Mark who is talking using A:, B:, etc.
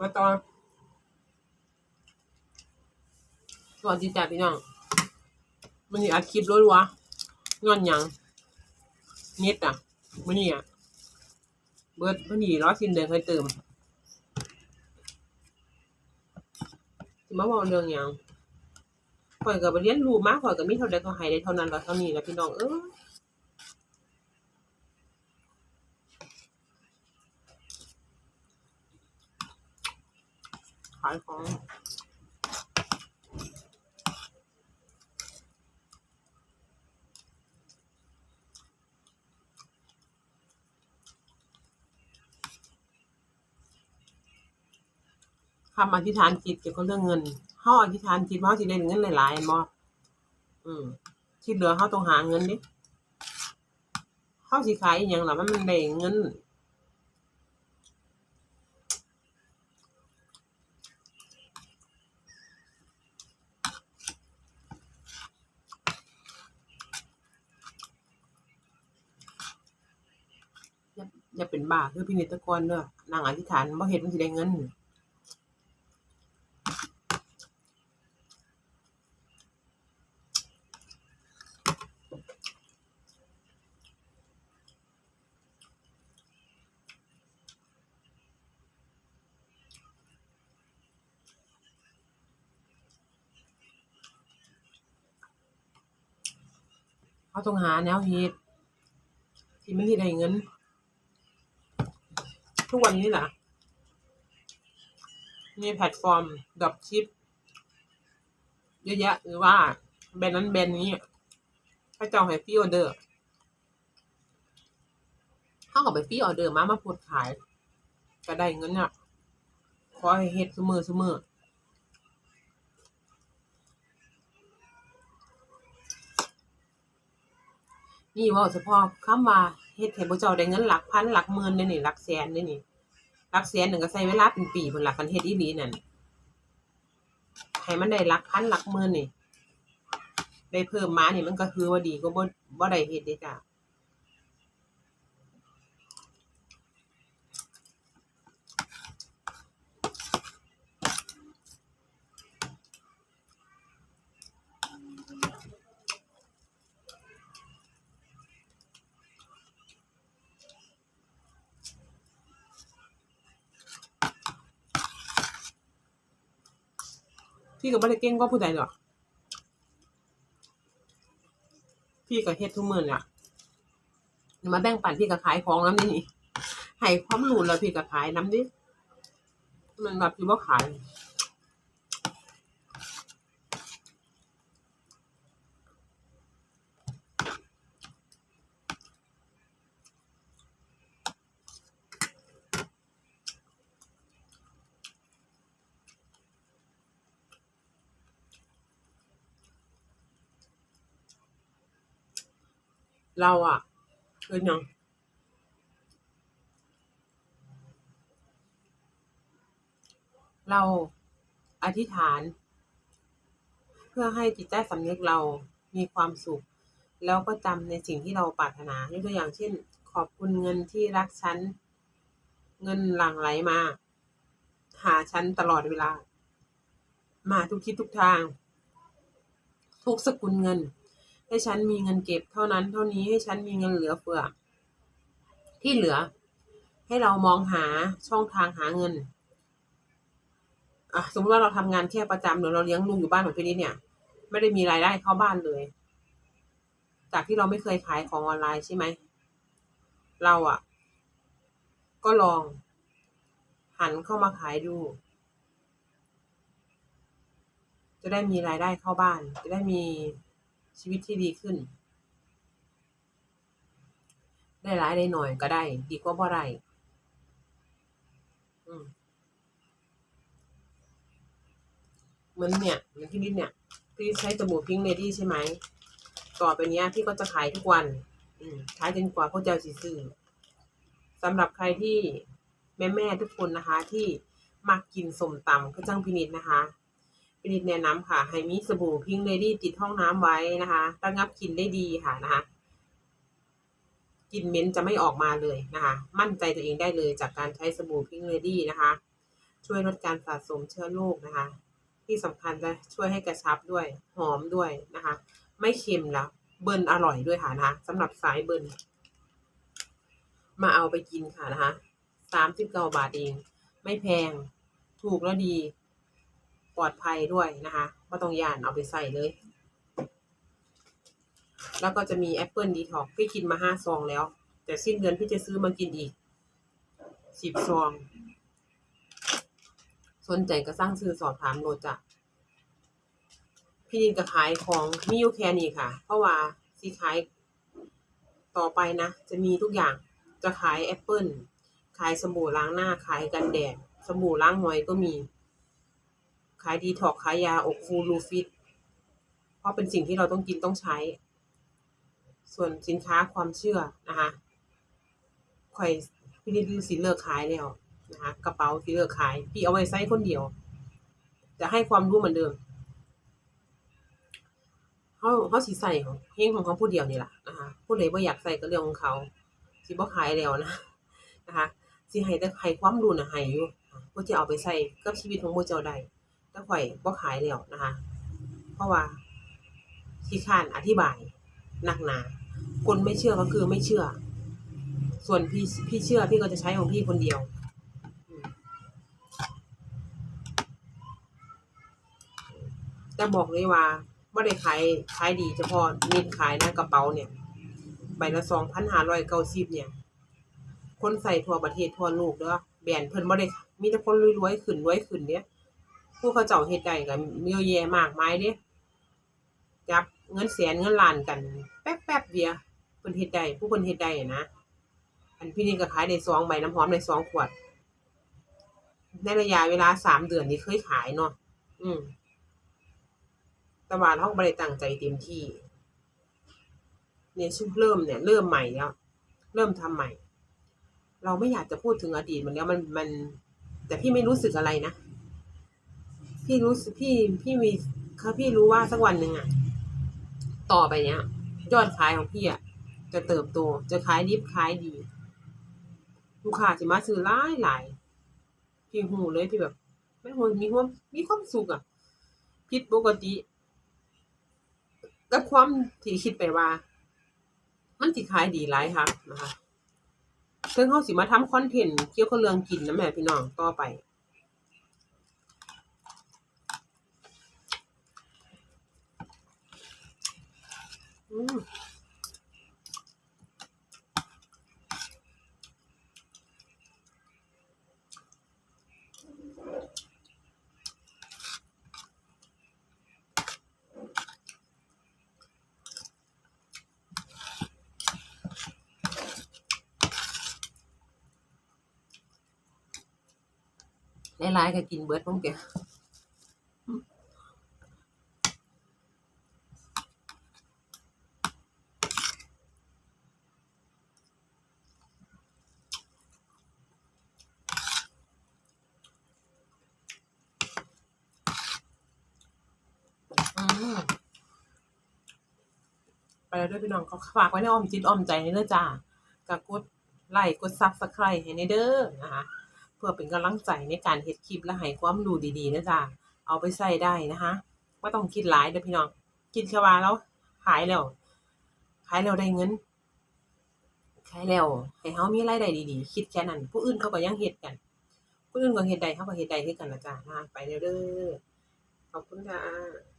A: มาตอนสวัสดีจ้าพี่น้องมันนี่อัดคลิปรถวะงอนยังเน็ตอะมันนี่อะเบิร์ดมันนี่ร้อยสินเดือนเคยเติมมาบอกเรื่องยังข่อยก็ไปเรียนรู้มาข่อยก็มีเท่าใดก็ให้ได้เท่านั้นแล้วเท่านี้แหละพี่น้องเออายของคำอธิษฐานจิตเกี่ยวกับเรื่องเงินเฮาอธิษฐานจิตว่าเฮาสิได้เงินหลายๆบ่อืม ที่เหลือเฮาต้องหาเงินดิเฮาสิขายอีหยังล่ะมันมันได้เงิน อย่าเป็นบ้าคือพินิจตะกอนเด้อนางอธิษฐานบ่เฮ็ดมันสิได้เงินเขาต้องหาแนวเฮ็ดที่มันสิได้เงิน ทุกวันนี้ล่ะมีแพลตฟอร์มดรอปชิปเยอะแยะหรือว่าแบรนด์นั้นแบรนด์นี้ถ้าเจ้าให้ฟรีออเดอร์เขาก็ไปฟรีออเดอร์มามาโพดขาย ก็ได้เงินอะขอให้เฮ็ดเสมอเสมอนี่ว่าเฉพาะคำว่า เฮ็ดให้บ่เจ้าได้เงินหลักพันหลักหมื่นเด้นี่หลักแสนเด้นี่หลักแสนนึงก็ใช้เวลาเป็นปีพุ่นล่ะคันเฮ็ดอีหลีนั่นให้มันได้หลักพันหลักหมื่นนี่ได้เพิ่มมานี่มันก็คือว่าดีก็บ่บ่ได้เฮ็ดเด้จ้ะ พี่ก็บ่ได้เก่งกว่าผู้ใดหรอกพี่ก็เฮ็ดทุกมื้อน่ะมาแบ่งปันพี่ก็ขายของนำนี่นี่ให้ความรู้แล้วพี่ก็ขายน้ำดิมันแบบพี่บ่ขาย เราอะคือหยังเราอธิษฐาน เพื่อให้จิตใต้สำนึกเรามีความสุข แล้วก็จำในสิ่งที่เราปรารถนายกตัวอย่างเช่น ขอบคุณเงินที่รักฉัน เงินหลั่งไหลมา หาฉันตลอดเวลา มาทุกทิศทุกทาง ทุกสกุลเงิน ให้ฉันมีเงินเก็บเท่านั้นเท่านี้ให้ฉันมีเงินเหลือเฟือ ที่เหลือ ให้เรามองหาช่องทางหาเงินอะสมมติว่าเราทำงานแค่ประจำหรือเราเลี้ยงลูกอยู่บ้านของพี่นิดเนี่ย ไม่ได้มีรายได้เข้าบ้านเลย จากที่เราไม่เคยขายของออนไลน์ใช่ไหมเราอะ ก็ลอง หันเข้ามาขายดู จะได้มีรายได้เข้าบ้าน จะได้มี ชีวิตที่ดีขึ้น ได้หลายได้หน่อยก็ได้ ดีกว่าบ่ได้อืมเหมือนเนี่ยเหมือนพี่นิดเนี่ยพี่ใช้สบู่พิงเลดี้ใช่ไหม ต่อไปเนี้ยพี่ก็จะขายทุกวันอืขายจนกว่าพวกเจ้าสิซื้อสำหรับใครที่แม่แม่ทุกคนนะคะ ที่มักกินสมตำก็จ้างพินิดนะคะ พินิดแนะนำค่ะ ให้มีสบู่พิงเลดี้ติดห้องน้ำไว้นะคะระงับกลิ่นได้ดีค่ะนะคะกลิ่นเหม็นจะไม่ออกมาเลยนะคะ มั่นใจตัวเองได้เลยจากการใช้สบู่พิงเลดี้นะคะ ช่วยลดการสะสมเชื้อโรคนะคะ ที่สำคัญจะช่วยให้กระชับด้วยหอมด้วยนะคะ ไม่เค็มแล้วเบิร์นอร่อยด้วยค่ะนะคะสำหรับสายเบิร์นมาเอาไปกินค่ะนะคะสามสิบเก้าบาทเอง ไม่แพง ถูกแล้วดี ปลอดภัยด้วยนะคะไม่ต้องย่านเอาไปใส่เลย แล้วก็จะมีแอปเปิลดีท็อกพี่กินมาห้าซองแล้ว แต่สิ้นเดือนพี่จะซื้อมากินอีกสิบซอง สนใจก็สร้างซื้อสอบถามโลจ้ะพี่นินก็ขายของมีอยู่แค่นี้ค่ะ เพราะว่าสิขายต่อไปนะ จะมีทุกอย่างจะขายแอปเปิลขายสบู่ล้างหน้าขายกันแดดสบู่ล้างหอยก็มี ขายดีท็อกขายยาอกฟูลูฟิต เพราะเป็นสิ่งที่เราต้องกินต้องใช้ ส่วนสินค้าความเชื่อนะคะข่อยพี่นิดสิเลิกขายแล้วนะคะกระเป๋าที่เลิกขาย พี่เอาไว้ใช้คนเดียว จะให้ความรู้เหมือนเดิมเขาเขาสิใส่ของเฮงของเขาผู้เดียวนี่แหละนะคะผู้ใดบ่าอยากใส่ก็เรื่องของเขาสิบ่ขายแล้วนะนะคะสิให้แต่ให้ความรู้นะให้อยู่บ่จะเอาไปใส่กับชีวิตของบ่เจ้าได้ แต่ข่อยบ่ขายแล้วนะคะ เพราะว่าขี้ข้านอธิบายหนักหนา คนไม่เชื่อก็คือไม่เชื่อ ส่วนพี่พี่เชื่อพี่ก็จะใช้ของพี่คนเดียวแต่บอกเลยว่าไม่ได้ขายขายดีเฉพาะนิดขายนะกระเป๋าเนี่ย ใบละสองพันห้าร้อยเก้าสิบเนี่ย คนใส่ทั่วประเทศทั่วโลกเด้อแบรนด์เพิ่นบ่ได้มีแต่คนรวยๆขึ้นรวยขึ้นเด้ ผู้เขาเจ้าเฮ็ดได้ก็เยอะแยะมากมายเด้จับเงินแสนเงินล้านกัน แป๊บๆเดียวเพิ่นเฮ็ดได้ผู้เพิ่นเฮ็ดได้นะอันพี่นี่ก็ขายได้สองใบน้ำหอมได้สองขวด ในระยะเวลาสามเดือนนี่เคยขายเนาะอืมต่ว่าเราบ่ได้ตั้งใจเต็มที่เนี่ยชุบเริ่มเนี่ย เริ่มใหม่แล้วเริ่มทำใหม่ เราไม่อยากจะพูดถึงอดีตมันแล้วมันมัน แต่พี่ไม่รู้สึกอะไรนะ พี่รู้สึกพี่พี่มีค่ะพี่รู้ว่าสักวันหนึ่งอะต่อไปเนี้ย ยอดขายของพี่อะจะเติบโตจะขายดิบขายดี ลูกค้าสิมาซื้อหลายหลายพี่หูเลยที่แบบไม่หูมีความมีความสุขอะผิดปกติกับความที่คิดไปว่า มันสิขายดีหลายครับนะคะซึ่งเขาสิมาทำคอนเทนต์เกี่ยวกับเรื่องกินนะแม่พี่น้องต่อไป อืมหลายๆก็กินเบิดของแก ไปแล้วด้วยพี่น้องเขาฝากไว้ในอ้อมจิตอ้อมใจในเด้อจ้าก็กดไลค์กดซับสไครต์ให้ในเด้อนะคะเพื่อเป็นกำลังใจในการเฮ็ดคลิปและให้ความรู้ดีๆนะจ้าเอาไปใส่ได้นะคะไม่ต้องคิดหลายเด้อพี่น้องคิดแค่ว่าแล้วขายแล้วขายแล้วได้เงินขายแล้วให้เฮามีรายได้ดีๆ คิดแค่นั้น ผู้อื่นเขาก็ยังเฮ็ดกัน ผู้อื่นก็เฮ็ดได้เขาก็เฮ็ดได้คือกันล่ะจ้านะไปเด้อเด้อขอบคุณค่ะ